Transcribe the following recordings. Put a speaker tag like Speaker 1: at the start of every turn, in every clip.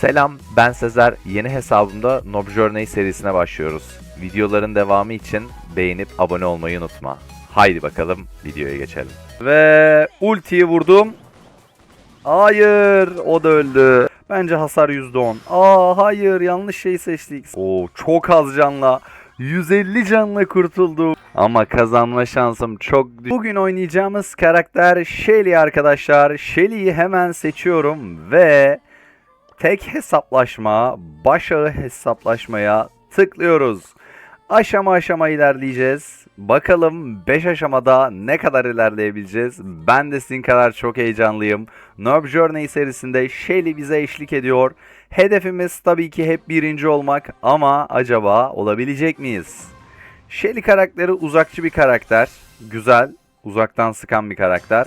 Speaker 1: Selam, ben Sezer. Yeni hesabımda Nob Journey serisine başlıyoruz. Videoların devamı için beğenip abone olmayı unutma. Haydi bakalım videoya geçelim. Ve ultiyi vurdum. Hayır, o da öldü. Bence hasar %10. Aa hayır, yanlış şey seçtik. Oo çok az canla. 150 canla kurtuldum. Ama kazanma şansım çok. Bugün oynayacağımız karakter Shelly arkadaşlar. Shelly'yi hemen seçiyorum ve tek hesaplaşma, başağı hesaplaşmaya tıklıyoruz. Aşama aşama ilerleyeceğiz. Bakalım 5 aşamada ne kadar ilerleyebileceğiz? Ben de sizin kadar çok heyecanlıyım. Nerve Journey serisinde Shelly bize eşlik ediyor. Hedefimiz tabii ki hep birinci olmak ama acaba olabilecek miyiz? Shelly karakteri uzakçı bir karakter. Güzel, uzaktan sıkan bir karakter.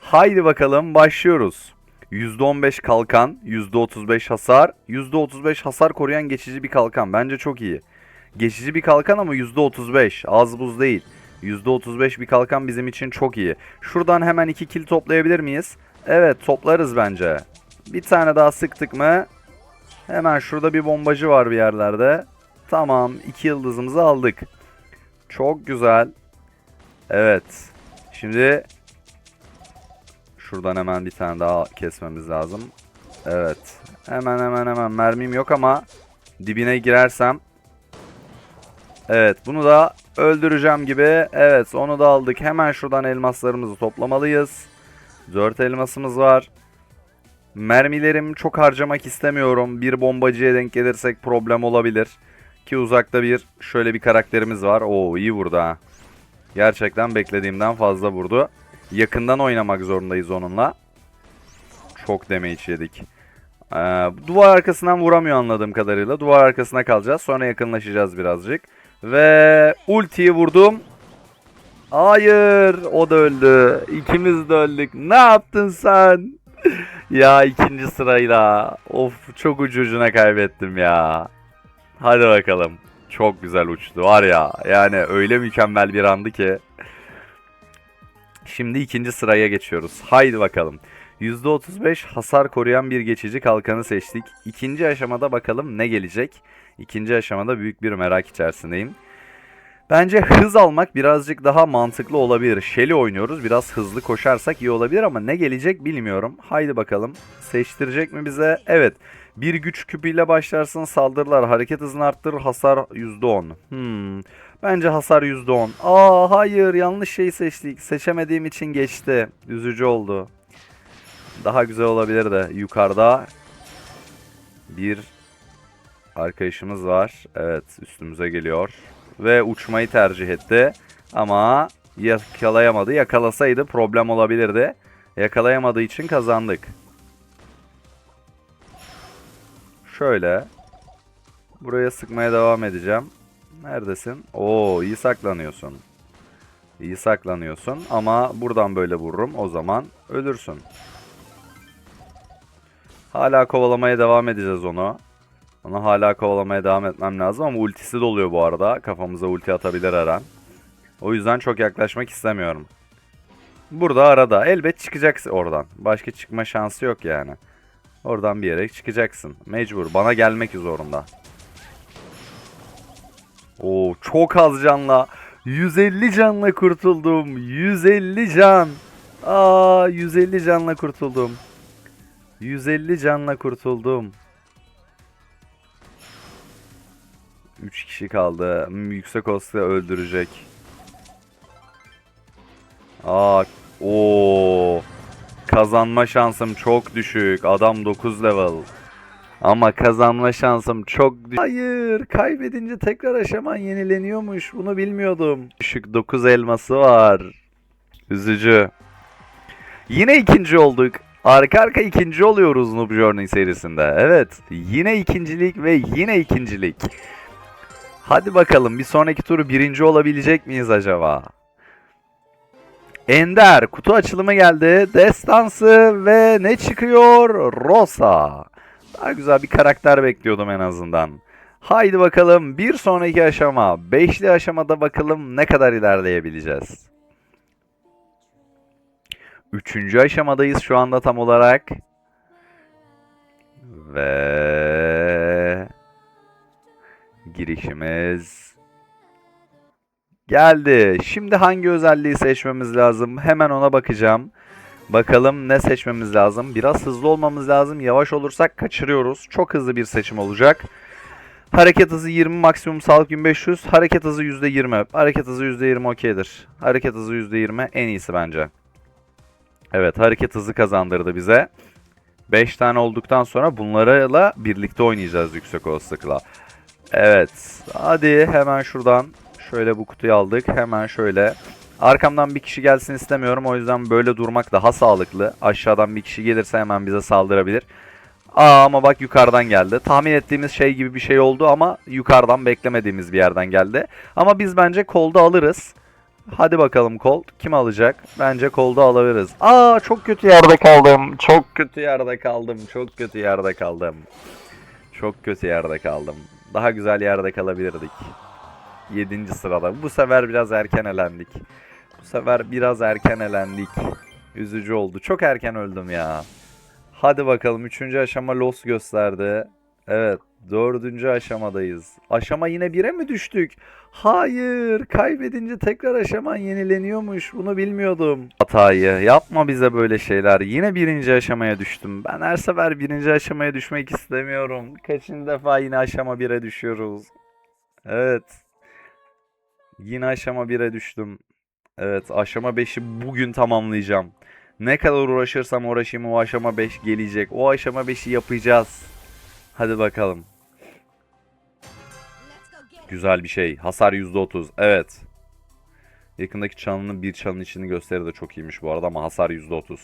Speaker 1: Haydi bakalım başlıyoruz. %15 kalkan, %35 hasar, %35 hasar koruyan geçici bir kalkan. Bence çok iyi. Geçici bir kalkan ama %35. Az buz değil. %35 bir kalkan bizim için çok iyi. Şuradan hemen 2 kill toplayabilir miyiz? Evet toplarız bence. Bir tane daha sıktık mı? Hemen şurada bir bombacı var bir yerlerde. Tamam 2 yıldızımızı aldık. Çok güzel. Evet. Şimdi Şuradan hemen bir tane daha kesmemiz lazım. Evet. Hemen hemen hemen mermim yok ama dibine girersem Evet bunu da öldüreceğim gibi. Evet onu da aldık. Hemen şuradan elmaslarımızı toplamalıyız. 4 elmasımız var. Mermilerimi çok harcamak istemiyorum. Bir bombacıya denk gelirsek problem olabilir. Ki uzakta bir şöyle bir karakterimiz var. Oo iyi vurdu ha. Gerçekten beklediğimden fazla vurdu. Yakından oynamak zorundayız onunla. Çok damage yedik. Ee, duvar arkasından vuramıyor anladığım kadarıyla. Duvar arkasına kalacağız. Sonra yakınlaşacağız birazcık. Ve ultiyi vurdum. Hayır. O da öldü. İkimiz de öldük. Ne yaptın sen? ya ikinci sırayla. Of çok ucu ucuna kaybettim ya. Hadi bakalım. Çok güzel uçtu var ya. Yani öyle mükemmel bir andı ki. Şimdi ikinci sıraya geçiyoruz. Haydi bakalım. %35 hasar koruyan bir geçici kalkanı seçtik. İkinci aşamada bakalım ne gelecek. İkinci aşamada büyük bir merak içerisindeyim. Bence hız almak birazcık daha mantıklı olabilir. Shelly oynuyoruz. Biraz hızlı koşarsak iyi olabilir ama ne gelecek bilmiyorum. Haydi bakalım. Seçtirecek mi bize? Evet. Bir güç küpüyle başlarsın saldırılar. Hareket hızını arttırır. Hasar %10. Hmm. Bence hasar %10. Aa hayır yanlış şeyi seçtik. Seçemediğim için geçti. Üzücü oldu. Daha güzel olabilir de. Yukarıda bir arkadaşımız var. Evet üstümüze geliyor. Ve uçmayı tercih etti. Ama yakalayamadı. Yakalasaydı problem olabilirdi. Yakalayamadığı için kazandık. Şöyle. Buraya sıkmaya devam edeceğim. Neredesin? Oo iyi saklanıyorsun. İyi saklanıyorsun ama buradan böyle vururum. O zaman ölürsün. Hala kovalamaya devam edeceğiz onu. Onu hala kovalamaya devam etmem lazım ama ultisi doluyor bu arada. Kafamıza ulti atabilir her. O yüzden çok yaklaşmak istemiyorum. Burada arada. Elbet çıkacaksın oradan. Başka çıkma şansı yok yani. Oradan bir yere çıkacaksın. Mecbur. Bana gelmek zorunda. Oo çok az canla. 150 canla kurtuldum. 150 can. Aa 150 canla kurtuldum. 150 canla kurtuldum. 3 kişi kaldı. Yüksek olsa öldürecek. Aa o kazanma şansım çok düşük. Adam 9 level. Ama kazanma şansım çok düşük. Hayır, kaybedince tekrar aşaman yenileniyormuş. Bunu bilmiyordum. Düşük 9 elması var. Üzücü. Yine ikinci olduk. Arka arka ikinci oluyoruz Noob Journey serisinde. Evet, yine ikincilik ve yine ikincilik. Hadi bakalım bir sonraki turu birinci olabilecek miyiz acaba? Ender kutu açılımı geldi. Destansı ve ne çıkıyor? Rosa. Daha güzel bir karakter bekliyordum en azından. Haydi bakalım bir sonraki aşama. Beşli aşamada bakalım ne kadar ilerleyebileceğiz. Üçüncü aşamadayız şu anda tam olarak. Ve girişimiz geldi. Şimdi hangi özelliği seçmemiz lazım? Hemen ona bakacağım. Bakalım ne seçmemiz lazım? Biraz hızlı olmamız lazım. Yavaş olursak kaçırıyoruz. Çok hızlı bir seçim olacak. Hareket hızı 20, maksimum sağlık 1500. Hareket hızı %20. Hareket hızı %20 okeydir. Hareket hızı %20 en iyisi bence. Evet, hareket hızı kazandırdı bize. 5 tane olduktan sonra bunlarla birlikte oynayacağız yüksek olasılıkla. Evet, hadi hemen şuradan şöyle bu kutuyu aldık. Hemen şöyle Arkamdan bir kişi gelsin istemiyorum. O yüzden böyle durmak daha sağlıklı. Aşağıdan bir kişi gelirse hemen bize saldırabilir. Aa ama bak yukarıdan geldi. Tahmin ettiğimiz şey gibi bir şey oldu ama yukarıdan beklemediğimiz bir yerden geldi. Ama biz bence kolda alırız. Hadi bakalım kol. Kim alacak? Bence kolda alabiliriz. Aa çok kötü yerde kaldım. Çok kötü yerde kaldım. Çok kötü yerde kaldım. Çok kötü yerde kaldım. Daha güzel yerde kalabilirdik. 7. sırada. Bu sefer biraz erken elendik. Sefer biraz erken elendik. Üzücü oldu. Çok erken öldüm ya. Hadi bakalım. Üçüncü aşama los gösterdi. Evet. Dördüncü aşamadayız. Aşama yine 1'e mi düştük? Hayır. Kaybedince tekrar aşaman yenileniyormuş. Bunu bilmiyordum. Hatayı. Yapma bize böyle şeyler. Yine birinci aşamaya düştüm. Ben her sefer birinci aşamaya düşmek istemiyorum. Kaçıncı defa yine aşama 1'e düşüyoruz. Evet. Yine aşama 1'e düştüm. Evet aşama 5'i bugün tamamlayacağım. Ne kadar uğraşırsam uğraşayım o aşama 5 gelecek. O aşama 5'i yapacağız. Hadi bakalım. Güzel bir şey. Hasar %30. Evet. Yakındaki çalının bir çalın içini gösteri de çok iyiymiş bu arada ama hasar %30.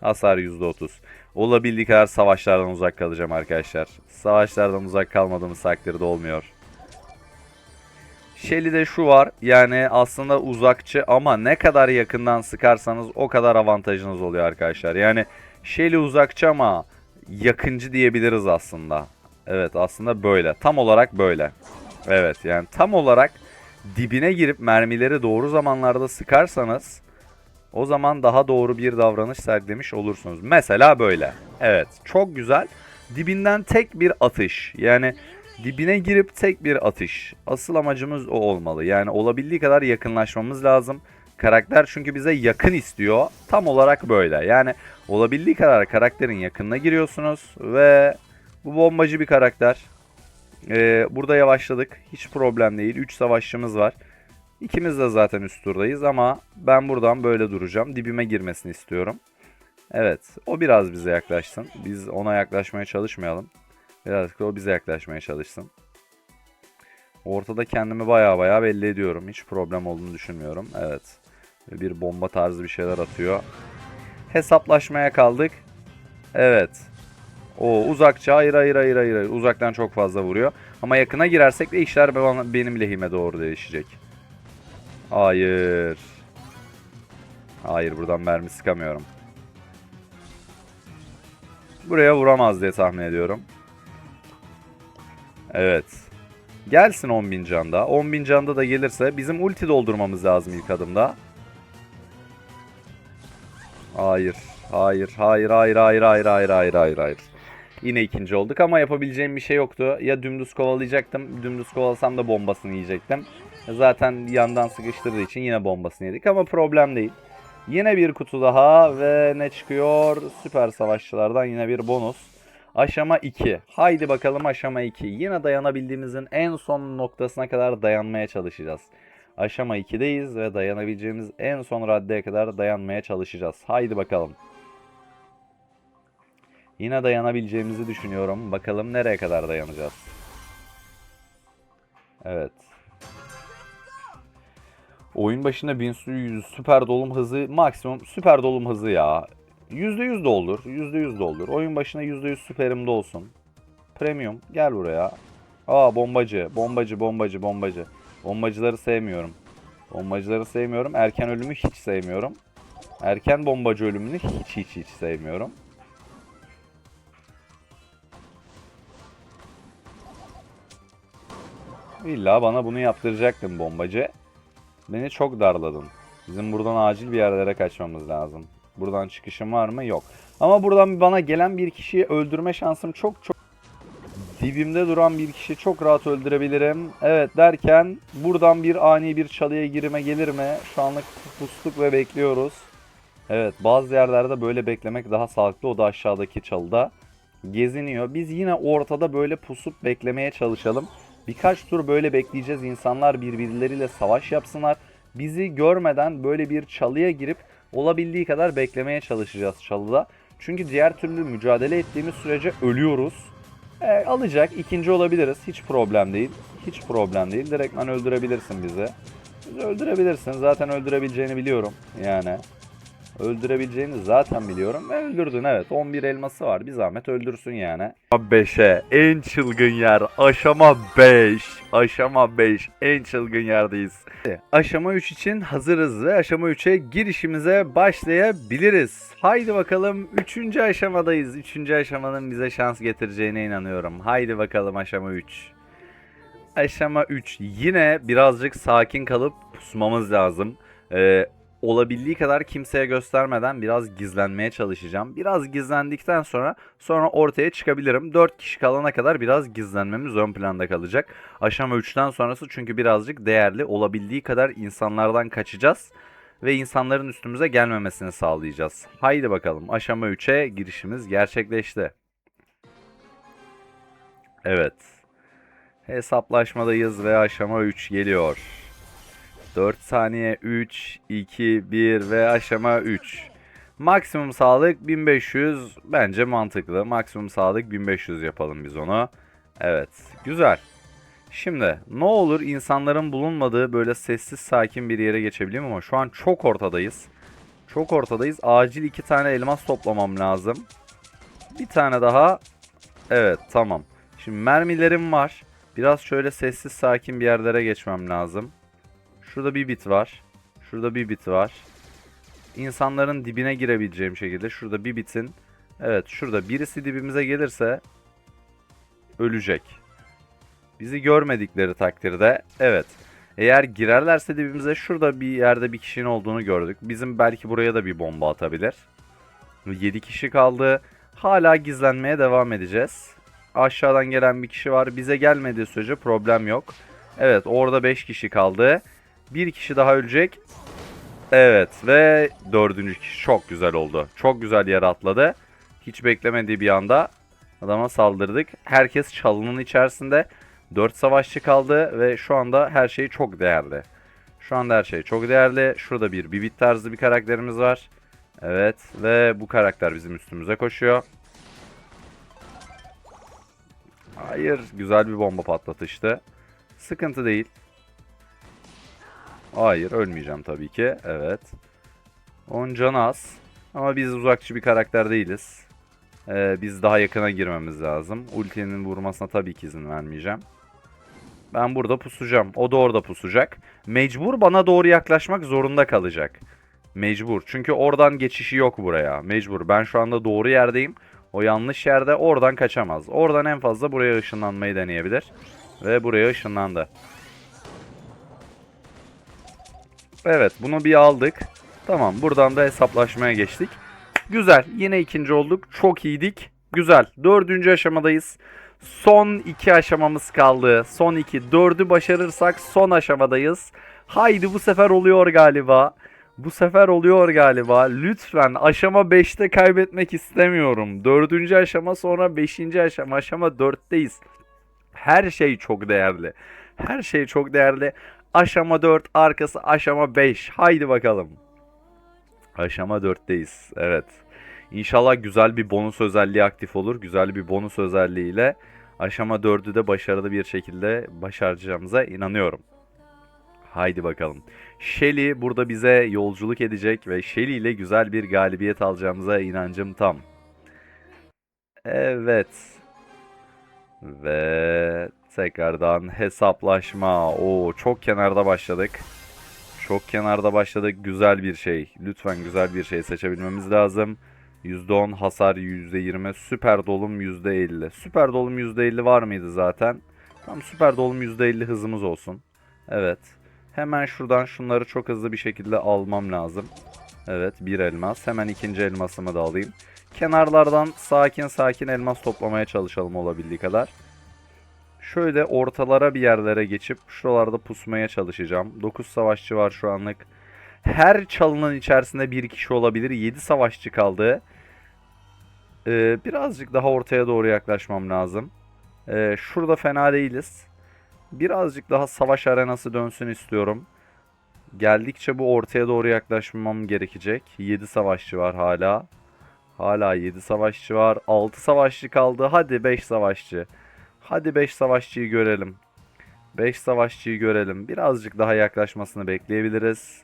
Speaker 1: Hasar %30. Olabildiği kadar savaşlardan uzak kalacağım arkadaşlar. Savaşlardan uzak kalmadığımız takdirde olmuyor. Shelly'de şu var. Yani aslında uzakçı ama ne kadar yakından sıkarsanız o kadar avantajınız oluyor arkadaşlar. Yani Shelly uzakçı ama yakıncı diyebiliriz aslında. Evet aslında böyle. Tam olarak böyle. Evet yani tam olarak dibine girip mermileri doğru zamanlarda sıkarsanız o zaman daha doğru bir davranış sergilemiş olursunuz. Mesela böyle. Evet çok güzel. Dibinden tek bir atış. Yani dibine girip tek bir atış. Asıl amacımız o olmalı. Yani olabildiği kadar yakınlaşmamız lazım. Karakter çünkü bize yakın istiyor. Tam olarak böyle. Yani olabildiği kadar karakterin yakınına giriyorsunuz ve bu bombacı bir karakter. Ee, burada yavaşladık. Hiç problem değil. 3 savaşçımız var. İkimiz de zaten üst turdayız ama ben buradan böyle duracağım. Dibime girmesini istiyorum. Evet. O biraz bize yaklaşsın. Biz ona yaklaşmaya çalışmayalım. Birazcık da o bize yaklaşmaya çalışsın. Ortada kendimi baya baya belli ediyorum. Hiç problem olduğunu düşünmüyorum. Evet. Bir bomba tarzı bir şeyler atıyor. Hesaplaşmaya kaldık. Evet. O uzakça hayır hayır hayır hayır. Uzaktan çok fazla vuruyor. Ama yakına girersek de işler benim lehime doğru değişecek. Hayır. Hayır buradan mermi sıkamıyorum. Buraya vuramaz diye tahmin ediyorum. Evet. Gelsin 10.000 canda. 10.000 canda da gelirse bizim ulti doldurmamız lazım ilk adımda. Hayır. Hayır. Hayır. Hayır. Hayır. Hayır. Hayır. Hayır. Hayır. Hayır. Yine ikinci olduk ama yapabileceğim bir şey yoktu. Ya dümdüz kovalayacaktım. Dümdüz kovalasam da bombasını yiyecektim. Zaten yandan sıkıştırdığı için yine bombasını yedik ama problem değil. Yine bir kutu daha ve ne çıkıyor? Süper savaşçılardan yine bir bonus. Aşama 2. Haydi bakalım aşama 2. Yine dayanabildiğimizin en son noktasına kadar dayanmaya çalışacağız. Aşama 2'deyiz ve dayanabileceğimiz en son raddeye kadar dayanmaya çalışacağız. Haydi bakalım. Yine dayanabileceğimizi düşünüyorum. Bakalım nereye kadar dayanacağız. Evet. Oyun başında 1100 süper dolum hızı maksimum süper dolum hızı ya. %100 doldur. %100 doldur. Oyun başına %100 süperimde olsun. Premium gel buraya. Aa bombacı, bombacı, bombacı, bombacı. Bombacıları sevmiyorum. Bombacıları sevmiyorum. Erken ölümü hiç sevmiyorum. Erken bombacı ölümünü hiç hiç hiç sevmiyorum. İlla bana bunu yaptıracaktın bombacı. Beni çok darladın. Bizim buradan acil bir yerlere kaçmamız lazım. Buradan çıkışım var mı? Yok. Ama buradan bana gelen bir kişiyi öldürme şansım çok çok... Dibimde duran bir kişi çok rahat öldürebilirim. Evet derken buradan bir ani bir çalıya girime gelir mi? Şu anlık pustuk ve bekliyoruz. Evet bazı yerlerde böyle beklemek daha sağlıklı. O da aşağıdaki çalıda geziniyor. Biz yine ortada böyle pusup beklemeye çalışalım. Birkaç tur böyle bekleyeceğiz. İnsanlar birbirleriyle savaş yapsınlar. Bizi görmeden böyle bir çalıya girip olabildiği kadar beklemeye çalışacağız çalıda. Çünkü diğer türlü mücadele ettiğimiz sürece ölüyoruz. E, alacak. ikinci olabiliriz. Hiç problem değil. Hiç problem değil. Direktmen öldürebilirsin bizi. Bizi öldürebilirsin. Zaten öldürebileceğini biliyorum. Yani. Öldürebileceğini zaten biliyorum. Öldürdün evet. 11 elması var. Bir zahmet öldürsün yani. 5'e en çılgın yer. Aşama 5. Aşama 5. En çılgın yerdeyiz. Aşama 3 için hazırız ve aşama 3'e girişimize başlayabiliriz. Haydi bakalım 3. aşamadayız. 3. aşamanın bize şans getireceğine inanıyorum. Haydi bakalım aşama 3. Aşama 3. Yine birazcık sakin kalıp pusmamız lazım. Ee, olabildiği kadar kimseye göstermeden biraz gizlenmeye çalışacağım. Biraz gizlendikten sonra sonra ortaya çıkabilirim. 4 kişi kalana kadar biraz gizlenmemiz ön planda kalacak. Aşama 3'ten sonrası çünkü birazcık değerli. Olabildiği kadar insanlardan kaçacağız ve insanların üstümüze gelmemesini sağlayacağız. Haydi bakalım aşama 3'e girişimiz gerçekleşti. Evet. Hesaplaşmadayız ve aşama 3 geliyor. 4 saniye 3, 2, 1 ve aşama 3. Maksimum sağlık 1500 bence mantıklı. Maksimum sağlık 1500 yapalım biz onu. Evet güzel. Şimdi ne olur insanların bulunmadığı böyle sessiz sakin bir yere geçebileyim ama şu an çok ortadayız. Çok ortadayız. Acil iki tane elmas toplamam lazım. Bir tane daha. Evet tamam. Şimdi mermilerim var. Biraz şöyle sessiz sakin bir yerlere geçmem lazım. Şurada bir bit var. Şurada bir bit var. İnsanların dibine girebileceğim şekilde şurada bir bitin. Evet şurada birisi dibimize gelirse ölecek. Bizi görmedikleri takdirde evet. Eğer girerlerse dibimize şurada bir yerde bir kişinin olduğunu gördük. Bizim belki buraya da bir bomba atabilir. 7 kişi kaldı. Hala gizlenmeye devam edeceğiz. Aşağıdan gelen bir kişi var. Bize gelmediği sürece problem yok. Evet orada 5 kişi kaldı. Bir kişi daha ölecek. Evet ve dördüncü kişi çok güzel oldu. Çok güzel yere atladı. Hiç beklemediği bir anda adama saldırdık. Herkes çalının içerisinde. 4 savaşçı kaldı ve şu anda her şey çok değerli. Şu anda her şey çok değerli. Şurada bir bibit tarzı bir karakterimiz var. Evet ve bu karakter bizim üstümüze koşuyor. Hayır güzel bir bomba patlatıştı. Sıkıntı değil. Hayır ölmeyeceğim tabii ki. Evet. 10 can az. Ama biz uzakçı bir karakter değiliz. Ee, biz daha yakına girmemiz lazım. Ultinin vurmasına tabii ki izin vermeyeceğim. Ben burada pusacağım. O da orada pusacak. Mecbur bana doğru yaklaşmak zorunda kalacak. Mecbur. Çünkü oradan geçişi yok buraya. Mecbur. Ben şu anda doğru yerdeyim. O yanlış yerde oradan kaçamaz. Oradan en fazla buraya ışınlanmayı deneyebilir. Ve buraya ışınlandı. Evet bunu bir aldık. Tamam buradan da hesaplaşmaya geçtik. Güzel yine ikinci olduk. Çok iyiydik. Güzel. Dördüncü aşamadayız. Son iki aşamamız kaldı. Son iki. Dördü başarırsak son aşamadayız. Haydi bu sefer oluyor galiba. Bu sefer oluyor galiba. Lütfen aşama 5'te kaybetmek istemiyorum. Dördüncü aşama sonra beşinci aşama. Aşama 4'teyiz. Her şey çok değerli. Her şey çok değerli. Aşama 4 arkası aşama 5. Haydi bakalım. Aşama 4'teyiz. Evet. İnşallah güzel bir bonus özelliği aktif olur. Güzel bir bonus özelliğiyle aşama 4'ü de başarılı bir şekilde başaracağımıza inanıyorum. Haydi bakalım. Shelly burada bize yolculuk edecek ve Shelly ile güzel bir galibiyet alacağımıza inancım tam. Evet. Ve tekrardan hesaplaşma. Oo çok kenarda başladık. Çok kenarda başladık. Güzel bir şey. Lütfen güzel bir şey seçebilmemiz lazım. %10 hasar %20 süper dolum %50. Süper dolum %50 var mıydı zaten? Tam süper dolum %50 hızımız olsun. Evet. Hemen şuradan şunları çok hızlı bir şekilde almam lazım. Evet bir elmas. Hemen ikinci elmasımı da alayım. Kenarlardan sakin sakin elmas toplamaya çalışalım olabildiği kadar. Şöyle ortalara bir yerlere geçip şuralarda pusmaya çalışacağım. 9 savaşçı var şu anlık. Her çalının içerisinde bir kişi olabilir. 7 savaşçı kaldı. Ee, birazcık daha ortaya doğru yaklaşmam lazım. Ee, şurada fena değiliz. Birazcık daha savaş arenası dönsün istiyorum. Geldikçe bu ortaya doğru yaklaşmam gerekecek. 7 savaşçı var hala. Hala 7 savaşçı var. 6 savaşçı kaldı. Hadi 5 savaşçı. Hadi 5 savaşçıyı görelim. 5 savaşçıyı görelim. Birazcık daha yaklaşmasını bekleyebiliriz.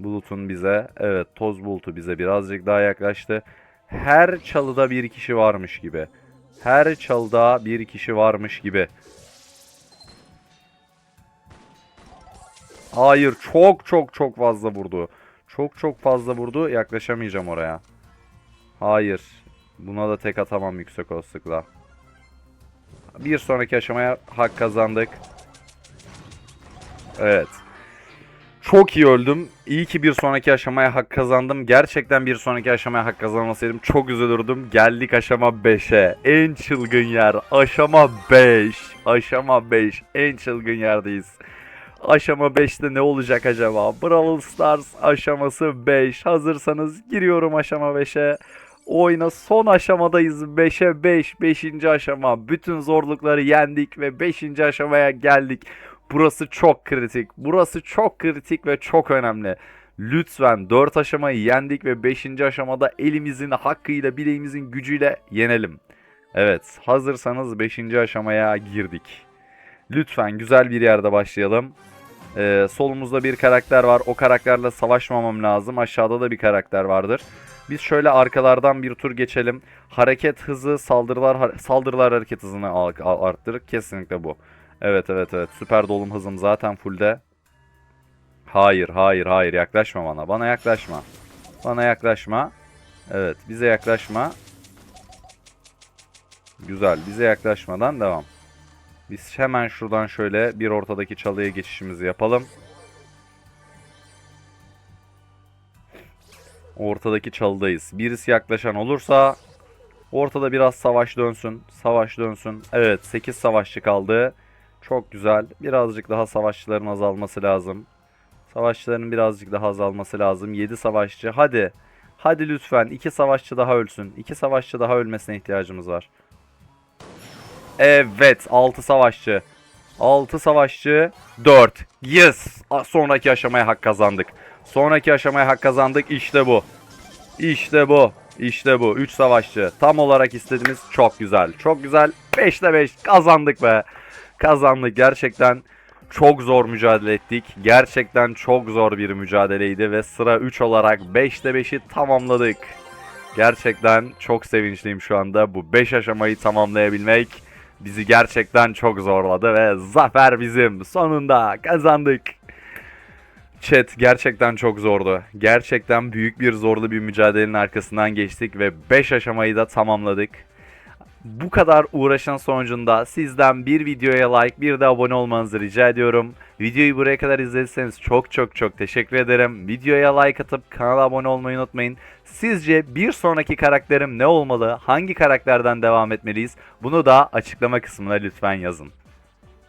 Speaker 1: Bulutun bize. Evet toz bulutu bize birazcık daha yaklaştı. Her çalıda bir kişi varmış gibi. Her çalıda bir kişi varmış gibi. Hayır çok çok çok fazla vurdu. Çok çok fazla vurdu. Yaklaşamayacağım oraya. Hayır. Buna da tek atamam yüksek olasılıkla. Bir sonraki aşamaya hak kazandık. Evet. Çok iyi öldüm. İyi ki bir sonraki aşamaya hak kazandım. Gerçekten bir sonraki aşamaya hak kazanmasaydım çok üzülürdüm. Geldik aşama 5'e. En çılgın yer. Aşama 5. Aşama 5. En çılgın yerdeyiz. Aşama 5'te ne olacak acaba? Brawl Stars aşaması 5. Hazırsanız giriyorum aşama 5'e. Oyuna son aşamadayız. 5'e 5. 5. aşama. Bütün zorlukları yendik ve 5. aşamaya geldik. Burası çok kritik. Burası çok kritik ve çok önemli. Lütfen 4 aşamayı yendik ve 5. aşamada elimizin hakkıyla bileğimizin gücüyle yenelim. Evet hazırsanız 5. aşamaya girdik. Lütfen güzel bir yerde başlayalım. Ee, solumuzda bir karakter var. O karakterle savaşmamam lazım. Aşağıda da bir karakter vardır. Biz şöyle arkalardan bir tur geçelim. Hareket hızı, saldırılar saldırılar hareket hızını arttırır. Kesinlikle bu. Evet evet evet. Süper dolum hızım zaten fullde. Hayır hayır hayır yaklaşma bana. Bana yaklaşma. Bana yaklaşma. Evet bize yaklaşma. Güzel bize yaklaşmadan devam. Biz hemen şuradan şöyle bir ortadaki çalıya geçişimizi yapalım. Ortadaki çalıdayız. Birisi yaklaşan olursa ortada biraz savaş dönsün. Savaş dönsün. Evet 8 savaşçı kaldı. Çok güzel. Birazcık daha savaşçıların azalması lazım. Savaşçıların birazcık daha azalması lazım. 7 savaşçı. Hadi. Hadi lütfen. 2 savaşçı daha ölsün. 2 savaşçı daha ölmesine ihtiyacımız var. Evet. 6 savaşçı. 6 savaşçı. 4. Yes. Ah, Sonraki aşamaya hak kazandık. Sonraki aşamaya hak kazandık. İşte bu. İşte bu. İşte bu. 3 savaşçı. Tam olarak istediğimiz çok güzel. Çok güzel. 5'te 5 kazandık be. Kazandık. Gerçekten çok zor mücadele ettik. Gerçekten çok zor bir mücadeleydi ve sıra 3 olarak 5'te 5'i tamamladık. Gerçekten çok sevinçliyim şu anda. Bu 5 aşamayı tamamlayabilmek bizi gerçekten çok zorladı ve zafer bizim. Sonunda kazandık. Chat gerçekten çok zordu. Gerçekten büyük bir zorlu bir mücadelenin arkasından geçtik ve 5 aşamayı da tamamladık. Bu kadar uğraşın sonucunda sizden bir videoya like bir de abone olmanızı rica ediyorum. Videoyu buraya kadar izlediyseniz çok çok çok teşekkür ederim. Videoya like atıp kanala abone olmayı unutmayın. Sizce bir sonraki karakterim ne olmalı? Hangi karakterden devam etmeliyiz? Bunu da açıklama kısmına lütfen yazın.